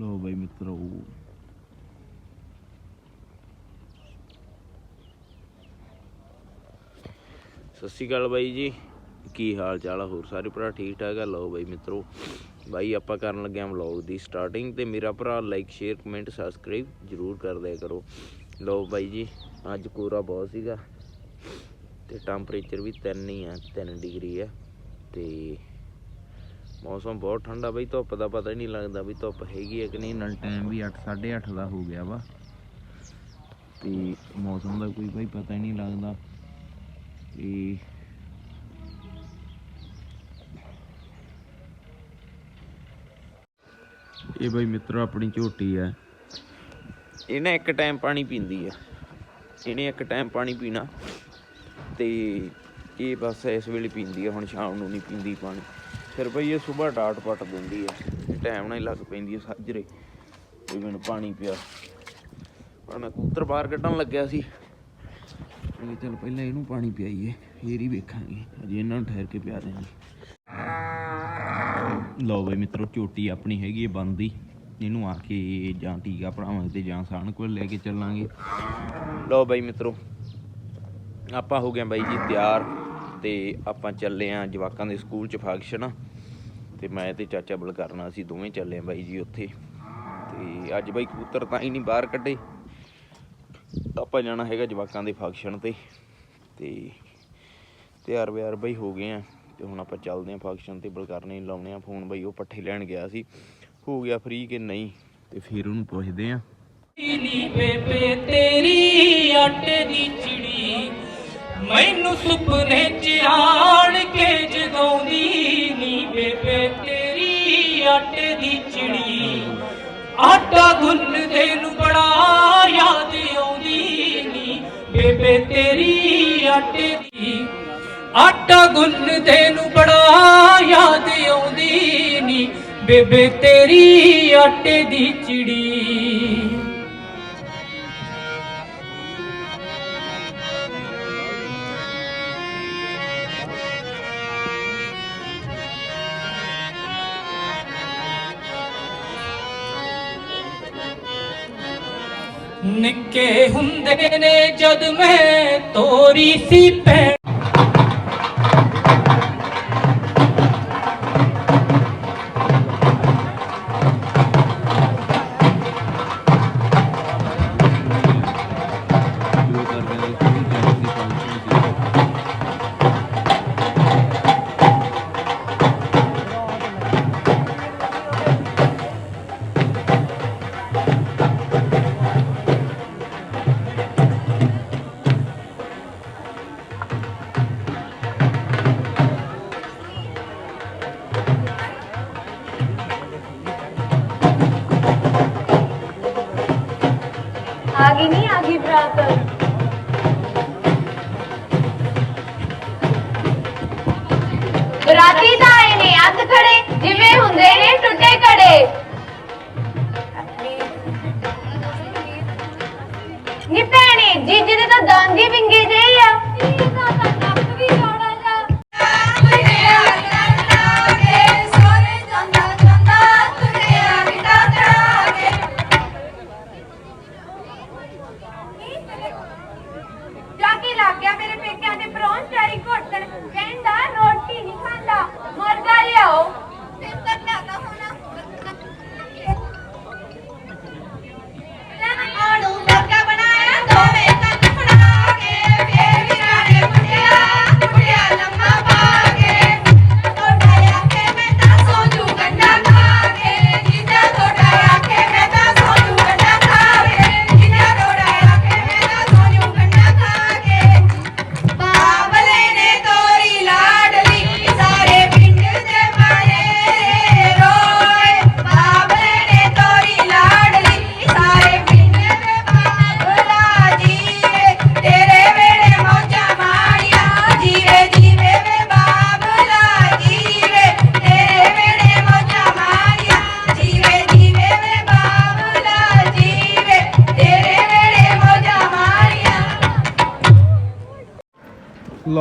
ਲੋ ਬਾਈ ਮਿੱਤਰੋ। ਸਤਿ ਸ਼੍ਰੀ ਅਕਾਲ ਬਾਈ ਜੀ। ਕੀ ਹਾਲ ਚਾਲ ਆ? ਹੋਰ ਸਾਰੇ ਭਰਾ ਠੀਕ ਠਾਕ ਆ? ਲਓ ਬਾਈ ਮਿੱਤਰੋ, ਬਾਈ ਆਪਾਂ ਕਰਨ ਲੱਗੇ ਆ ਵਲੌਗ ਦੀ ਸਟਾਰਟਿੰਗ ਤੇ ਮੇਰਾ ਭਰਾ ਲਾਈਕ ਸ਼ੇਅਰ ਕਮੈਂਟ ਸਬਸਕ੍ਰਾਈਬ ਜਰੂਰ ਕਰ ਦਿਆ ਕਰੋ। ਲਓ ਬਾਈ ਜੀ, ਅੱਜ ਕੋਰਾ ਬਹੁਤ ਸੀਗਾ ਤੇ ਟੈਂਪਰੇਚਰ ਵੀ 3 ਹੀ ਆ 3 ਡਿਗਰੀ ਆ ਤੇ ਮੌਸਮ ਬਹੁਤ ਠੰਡਾ, ਬਈ ਧੁੱਪ ਦਾ ਪਤਾ ਹੀ ਨਹੀਂ ਲੱਗਦਾ ਵੀ ਧੁੱਪ ਹੈਗੀ ਹੈ ਕਿ ਨਹੀਂ। ਨਾਲ ਟਾਈਮ ਵੀ 8 8:30 ਦਾ ਹੋ ਗਿਆ ਵਾ। ਤੇ ਮੌਸਮ ਦਾ ਕੋਈ ਬਈ ਪਤਾ ਹੀ ਨਹੀਂ ਲੱਗਦਾ। ਤੇ ਇਹ ਬਈ ਮਿੱਤਰੋ ਆਪਣੀ ਝੋਟੀ ਹੈ। ਇਹਨੇ ਇੱਕ ਟਾਈਮ ਪਾਣੀ ਪੀਂਦੀ ਆ ਇਹਨੇ ਇੱਕ ਟਾਈਮ ਪਾਣੀ ਪੀਣਾ। ਤੇ ਇਹ ਬਸ ਇਸ ਵੇਲੇ ਪੀਂਦੀ ਆ ਹੁਣ ਸ਼ਾਮ ਨੂੰ ਨਹੀਂ ਪੀਂਦੀ ਪਾਣੀ। ਫਿਰ ਬਈ ਇਹ ਸਵੇਰ ਡਾਟ ਪਟ ਦਿੰਦੀ ਹੈ ਟਾਈਮ ਨਾਲ ਹੀ ਲੱਗ ਪੈਂਦੀ ਹੈ ਸਾਜਰੇ, ਵੀ ਮੈਨੂੰ ਪਾਣੀ ਪਿਆ। ਪਰ ਮੈਂ ਕਬੂਤਰ ਬਾਹਰ ਕੱਢਣ ਲੱਗਿਆ ਸੀ। ਮੈਂ ਕਿਹਾ ਚੱਲ ਪਹਿਲਾਂ ਇਹਨੂੰ ਪਾਣੀ ਪਿਆਈਏ, ਫੇਰ ਹੀ ਵੇਖਾਂਗੇ ਅਜੇ ਇਹਨਾਂ ਨੂੰ ਠਹਿਰ ਕੇ ਪਿਆ ਦੇਣਾ। ਲਓ ਬਈ ਮਿੱਤਰੋ, ਚੋਟੀ ਆਪਣੀ ਹੈਗੀ ਹੈ ਬੰਦੀ ਇਹਨੂੰ ਆ ਕੇ ਜਾਂ ਟੀਕਾ ਭਰਾਵਾਂਗੇ ਤੇ ਜਾਂ ਸਾਣ ਕੋਲ ਲੈ ਕੇ ਚੱਲਾਂਗੇ। ਲਓ ਬਾਈ ਮਿੱਤਰੋ, ਆਪਾਂ ਹੋ ਗਏ ਬਾਈ ਜੀ ਤਿਆਰ ਤੇ ਆਪਾਂ ਚੱਲੇ ਆਂ ਜਵਾਕਾਂ ਦੇ ਸਕੂਲ ਚ ਫੰਕਸ਼ਨ ਆ। ਤੇ ਮੈਂ ਤੇ ਚਾਚਾ ਬਲ ਅਸੀਂ ਦੋਵੇਂ ਚੱਲੇ ਆਂ ਬਾਈ ਜੀ ਉੱਥੇ। ਤੇ ਅੱਜ ਬਾਈ ਕਬੂਤਰ ਤਾਂ ਹੀ ਨਹੀਂ ਬਾਹਰ ਕੱਢੇ। ਆਪਾਂ ਜਾਣਾ ਹੈਗਾ ਜਵਾਕਾਂ ਦੇ ਫੰਕਸ਼ਨ ਤੇ। ਤੇ ਤਿਆਰ ਵਿਆਰ ਬਈ ਹੋ ਗਏ ਆ ਤੇ ਹੁਣ ਆਪਾਂ ਚੱਲਦੇ ਆਂ ਫੰਕਸ਼ਨ ਤੇ। ਬਲਕਰਨੇ ਲਾਉਣੇ ਆ ਫੋਨ ਬਾਈ, ਉਹ ਪੱਠੇ ਲੈਣ ਗਿਆ ਸੀ। ਹੋ ਗਿਆ ਫ੍ਰੀ ਕਿ ਨਹੀਂ? ਤੇ ਫਿਰ ਉਹਨੂੰ ਪੁੱਛਦੇ ਆ ਨੀ ਬੇਬੇ ਤੇਰੀ ਆਟੇ ਦੀ ਚਿੜੀ, ਮੈਨੂੰ ਸੁਪਨੇ ਆਟਾ ਗੁੰਨਦੇ ਨੂੰ ਬੜਾ ਯਾਦ ਆਉਂਦੀ ਨੀ। ਬੇਬੇ ਤੇਰੀ ਆਟੇ ਦੀ। ਆਟਾ ਗੁੰਨਦੇ ਨੂੰ ਬੜਾ ਯਾਦ ਆਉਂਦੀ ਨੀ। ਬੇਬੇ ਤੇਰੀ ਆਟੇ ਦੀ ਚਿੜੀ। ਨਿੱਕੇ ਹੁੰਦੇ ਨੇ ਜਦ ਮੈਂ ਤੋਰੀ ਸੀ ਰਾਤੀ ਤਾਂ ਆਏ ਨੇ ਅੱਧ ਖੜੇ, ਜਿਵੇਂ ਹੁੰਦੇ ਨੇ ਟੁੱਟੇ ਕੜੇ ਨੀ ਭੈਣੇ, ਜੀਜੇ ਦੇ ਤਾਂ ਦੰਦ ਹੀ ਵਿੰਗੇ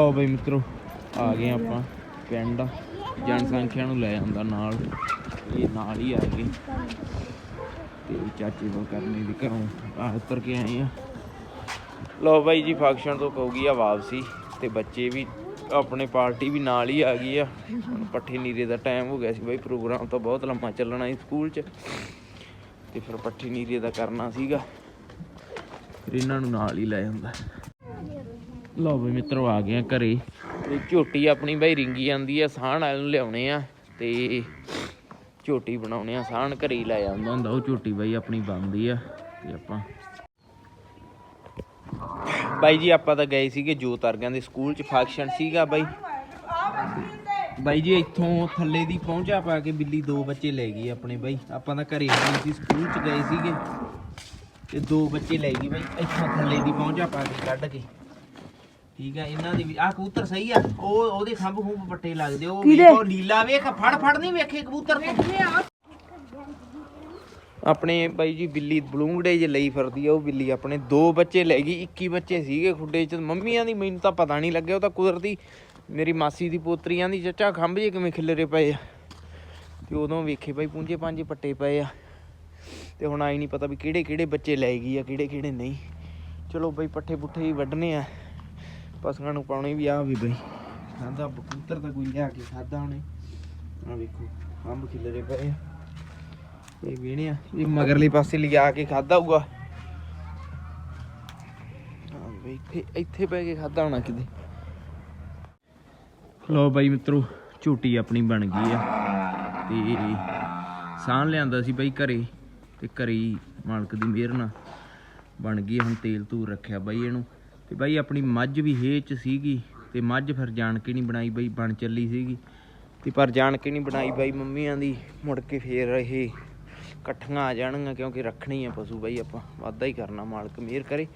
ਲਓ ਬਈ ਮਿੱਤਰੋ, ਆ ਗਏ ਆਪਾਂ ਪਿੰਡ। ਜਨਸੰਖਿਆ ਨੂੰ ਲੈ ਜਾਂਦਾ ਨਾਲ। ਇਹ ਨਾਲ ਹੀ ਆ ਗਏ। ਤੇ ਚਾਚੇ ਨੂੰ ਕਰਨੇ ਦੀ ਘਰੋਂ ਆ ਉੱਤਰ ਕੇ ਆਏ ਆ। ਲਓ ਬਾਈ ਜੀ ਫੰਕਸ਼ਨ ਤੋਂ ਹੋ ਆ ਵਾਪਸੀ ਤੇ ਬੱਚੇ ਵੀ ਆਪਣੇ ਪਾਰਟੀ ਵੀ ਨਾਲ ਹੀ ਆ ਗਈ ਆ। ਹੁਣ ਪੱਠੇ ਨੀਰੇ ਦਾ ਟਾਈਮ ਹੋ ਗਿਆ ਸੀ ਬਾਈ ਪ੍ਰੋਗਰਾਮ ਤਾਂ ਬਹੁਤ ਲੰਮਾ ਚੱਲਣਾ ਸੀ ਸਕੂਲ 'ਚ। ਤੇ ਫਿਰ ਪੱਠੇ ਨੀਰੇ ਦਾ ਕਰਨਾ ਸੀਗਾ। ਫਿਰ ਇਹਨਾਂ ਨੂੰ ਨਾਲ ਹੀ ਲੈ ਜਾਂਦਾ। ਲਓ ਬਈ ਮਿੱਤਰੋ ਆ ਗਏ ਆ ਘਰੇ। ਤੇ ਝੋਟੀ ਆਪਣੀ ਬਾਈ ਰਿੰਗੀ ਜਾਂਦੀ ਆ, ਸਾਹਣ ਵਾਲੇ ਨੂੰ ਲਿਆਉਣੇ ਆ ਤੇ ਝੋਟੀ ਬਣਾਉਣੇ ਆ, ਸਾਹਣ ਘਰੇ ਹੀ ਲੈ ਆਉਂਦਾ ਹੁੰਦਾ, ਉਹ ਝੋਟੀ ਬਾਈ ਆਪਣੀ ਬਣਦੀ ਆ ਤੇ ਆਪਾਂ ਬਾਈ ਜੀ, ਆਪਾਂ ਤਾਂ ਗਏ ਸੀਗੇ ਜੋਤ ਅਰਗਾਂ ਦੇ ਸਕੂਲ ਚ, ਫੰਕਸ਼ਨ ਸੀਗਾ ਬਾਈ। ਬਾਈ ਜੀ, ਇੱਥੋਂ ਥੱਲੇ ਦੀ ਪਹੁੰਚਾ ਪਾ ਕੇ ਬਿੱਲੀ ਦੋ ਬੱਚੇ ਲੈ ਗਈ ਆਪਣੇ ਬਾਈ। ਆਪਾਂ ਤਾਂ ਘਰੇ ਨਹੀਂ ਸੀ, ਸਕੂਲ ਚ ਗਏ ਸੀਗੇ। ਤੇ ਦੋ ਬੱਚੇ ਲੈ ਗਈ ਬਾਈ, ਇੱਥੋਂ ਥੱਲੇ ਦੀ ਪਹੁੰਚਾ ਪਾ ਕੇ ਕੱਢ ਕੇ। ਠੀਕ ਆ ਇਹਨਾਂ ਦੀ ਵੀ ਆ ਕਬੂਤਰ ਸਹੀ ਆ ਉਹ ਉਹਦੇ ਖੰਭ ਖੁੰਭ ਪੱਟੇ ਲੱਗਦੇ ਉਹ ਵੇਖੋ ਲੀਲਾ ਵੇਖ ਫੜ ਫੜ ਨਹੀਂ ਵੇਖੇ ਕਬੂਤਰ ਤੋਂ। ਆਪਣੇ ਬਾਈ ਜੀ ਬਿੱਲੀ ਬਲੂੰਗੜੇ ਜੇ ਲਈ ਫਿਰਦੀ ਆ ਉਹ ਬਿੱਲੀ ਆਪਣੇ ਦੋ ਬੱਚੇ ਲੈ ਗਈ 21 ਬੱਚੇ ਸੀਗੇ ਖੁੱਡੇ ਚ ਮੰਮੀਆਂ ਦੀ ਮੈਨੂੰ ਤਾਂ ਪਤਾ ਨਹੀਂ ਲੱਗਿਆ ਉਹ ਤਾਂ ਕੁਦਰਤੀ ਮੇਰੀ ਮਾਸੀ ਦੀ ਪੋਤਰੀਆਂ ਦੀ ਚੱਚਾ ਖੰਭ ਜੇ ਕਿਵੇਂ ਖਿਲਰੇ ਪਏ ਆ। ਤੇ ਉਦੋਂ ਵੇਖੇ ਬਾਈ ਪੁੰਜੇ ਪਾਂਜੇ ਪੱਟੇ ਪਏ ਆ। ਤੇ ਹੁਣ ਆਈ ਨਹੀਂ ਪਤਾ ਵੀ ਕਿਹੜੇ ਕਿਹੜੇ ਬੱਚੇ ਲੈ ਗਈ ਆ ਕਿਹੜੇ ਕਿਹੜੇ ਨਹੀਂ। ਚਲੋ ਬਾਈ ਪੱਠੇ ਪੁੱਠੇ ਹੀ ਵੱਢਣੇ ਆ। ਪਸ਼ੂਆਂ ਨੂੰ ਪਾਉਣੇ ਵੀ ਆ ਵੀ ਬਈ। ਖਾਂਦਾ ਕਬੂਤਰ ਤਾਂ ਕੋਈ ਲਿਆ ਕੇ ਖਾਦਾ ਉਹਨੇ। ਆ ਵੇਖੋ, ਅੰਬ ਖਿਲਰੇ ਪਏ ਆ। ਇਹ ਵੀਣਿਆ ਇਹ ਮਗਰਲੇ ਪਾਸੇ ਲਿਆ ਕੇ ਖਾਦਾ ਹੋਊਗਾ। ਇੱਥੇ ਇੱਥੇ ਬਹਿ ਕੇ ਖਾਦਾ ਹੋਣਾ ਕਿਤੇ। ਲੋ ਬਾਈ ਮਿੱਤਰੋ, ਝੂਟੀ ਆਪਣੀ ਬਣ ਗਈ ਆ। ਤੇ ਸਾਹ ਲਿਆਂਦਾ ਸੀ ਬਾਈ ਘਰੇ, ਤੇ ਘਰੇ ਮਾਲਕ ਦੀ ਮਿਹਰ ਨਾਲ ਬਣ ਗਈ ਹੁਣ ਤੇਲ ਤੂਰ ਰੱਖਿਆ ਬਾਈ ਇਹਨੂੰ। ਤੇ ਬਾਈ ਆਪਣੀ ਮੱਝ ਵੀ ਹੇ ਚ ਸੀਗੀ ਤੇ ਮੱਝ ਫਿਰ ਜਾਣ ਕੇ ਨਹੀਂ ਬਣਾਈ ਬਾਈ, ਬਣ ਚੱਲੀ ਸੀਗੀ। ਤੇ ਪਰ ਜਾਣ ਕੇ ਨਹੀਂ ਬਣਾਈ ਬਾਈ ਮੰਮੀਆਂ ਦੀ, ਮੁੜ ਕੇ ਫੇਰ ਇਹ ਇਕੱਠੀਆਂ ਆ ਜਾਣਗੀਆਂ ਕਿਉਂਕਿ ਰੱਖਣੀ ਆ ਪਸ਼ੂ ਬਾਈ ਆਪਾਂ, ਵਾਧਾ ਹੀ ਕਰਨਾ ਮਾਲਕ ਮਿਹਰ ਕਰੇ।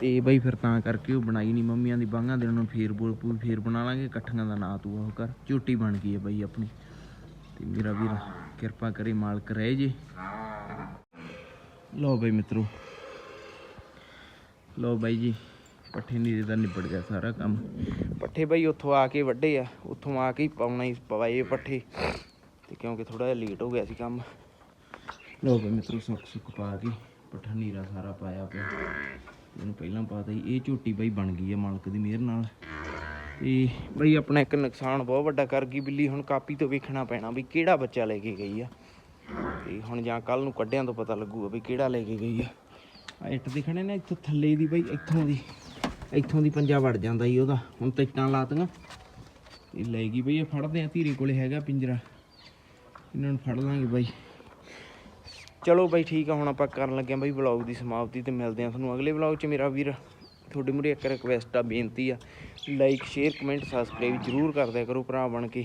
ਤੇ ਬਾਈ ਫਿਰ ਤਾਂ ਕਰਕੇ ਉਹ ਬਣਾਈ ਨਹੀਂ ਮੰਮੀਆਂ ਦੀ, ਬਾਹਾਂ ਦੇਣ ਨੂੰ ਫੇਰ ਬੋਲ ਪੂ ਫੇਰ ਬਣਾ ਲਾਂਗੇ, ਇਕੱਠੀਆਂ ਦਾ ਨਾਂ ਤੂੰ ਉਹ ਕਰ, ਝੂਟੀ ਬਣ ਗਈ ਹੈ ਬਾਈ ਆਪਣੀ। ਤੇ ਮੇਰਾ ਵੀਰ ਕਿਰਪਾ ਕਰੇ ਮਾਲਕ ਰਹਿ ਜੇ। ਲਓ ਬਾਈ ਮਿੱਤਰੋ, ਲਓ ਬਾਈ ਜੀ। ਪੱਠੇ ਨੀਰੇ ਦਾ ਨਿਬੜ ਗਿਆ ਸਾਰਾ ਕੰਮ। ਪੱਠੇ ਬਾਈ ਉੱਥੋਂ ਆ ਕੇ ਵੱਡੇ ਆ ਉੱਥੋਂ ਆ ਕੇ ਹੀ ਪਾਉਣਾ ਹੀ ਪਵਾਏ ਪੱਠੇ। ਤੇ ਕਿਉਂਕਿ ਥੋੜਾ ਜਿਹਾ ਲੇਟ ਹੋ ਗਿਆ ਸੀ ਕੰਮ। ਲਓ ਬਾਈ ਮਿੱਤਰੋ ਸੁੱਕ ਸੁੱਕ ਪਾ ਕੇ ਪੱਠਾ ਨੀਰਾ ਸਾਰਾ ਪਾਇਆ ਪਿਆ। ਇਹਨੂੰ ਪਹਿਲਾਂ ਪਾਤਾ ਸੀ ਇਹ ਝੋਟੀ ਬਾਈ ਬਣ ਗਈ ਆ ਮਾਲਕ ਦੀ ਮਿਹਰ ਨਾਲ। ਤੇ ਬਈ ਆਪਣਾ ਇੱਕ ਨੁਕਸਾਨ ਬਹੁਤ ਵੱਡਾ ਕਰ ਗਈ ਬਿੱਲੀ ਹੁਣ ਕਾਪੀ ਤੋਂ ਵੇਖਣਾ ਪੈਣਾ ਵੀ ਕਿਹੜਾ ਬੱਚਾ ਲੈ ਕੇ ਗਈ ਆ। ਤੇ ਹੁਣ ਜਾਂ ਕੱਲ ਨੂੰ ਕੱਢਿਆਂ ਤੋਂ ਪਤਾ ਲੱਗੂਗਾ ਵੀ ਕਿਹੜਾ ਲੈ ਕੇ ਗਈ ਆ। ਇੱਟ ਦਿਖਣੇ ਨੇ ਇੱਥੋਂ ਥੱਲੇ ਦੀ ਬਈ ਇੱਥੋਂ ਦੀ। ਇੱਥੋਂ ਦੀ ਪੰਜਾ ਵੜ ਜਾਂਦਾ ਜੀ ਉਹਦਾ। ਹੁਣ ਟਿਕਟਾਂ ਇੱਟਾਂ ਲਾਤੀਆਂ। ਇਹ ਲੈ ਗਈ ਬਈ, ਇਹ ਫੜਦੇ ਆ, ਧੀਰੇ ਕੋਲੇ ਹੈਗਾ ਪਿੰਜਰਾ। ਇਹਨਾਂ ਨੂੰ ਫੜ ਲਾਂਗੇ ਬਾਈ। ਚਲੋ ਬਾਈ, ਠੀਕ ਆ, ਹੁਣ ਆਪਾਂ ਕਰਨ ਲੱਗੇ ਆ ਬਾਈ ਵਲੌਗ ਦੀ ਸਮਾਪਤੀ ਤੇ ਮਿਲਦੇ ਆ ਤੁਹਾਨੂੰ ਅਗਲੇ ਵਲੌਗ 'ਚ। ਮੇਰਾ ਵੀਰ, ਤੁਹਾਡੇ ਮੂਹਰੇ ਇੱਕ ਰਿਕਵੈਸਟ ਆ, ਬੇਨਤੀ ਆ। ਲਾਈਕ ਸ਼ੇਅਰ ਕਮੈਂਟ ਸਬਸਕ੍ਰਾਈਬ ਜਰੂਰ ਕਰਦਿਆ ਕਰੋ ਭਰਾ ਬਣ ਕੇ।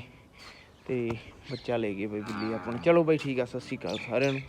ਤੇ ਬੱਚਾ ਲੈ ਗਏ ਬਾਈ ਬਿੱਲੀ ਆਪਾਂ ਚਲੋ ਬਾਈ, ਠੀਕ ਆ, ਸਤਿ ਸ਼੍ਰੀ ਅਕਾਲ ਸਾਰਿਆਂ ਨੂੰ।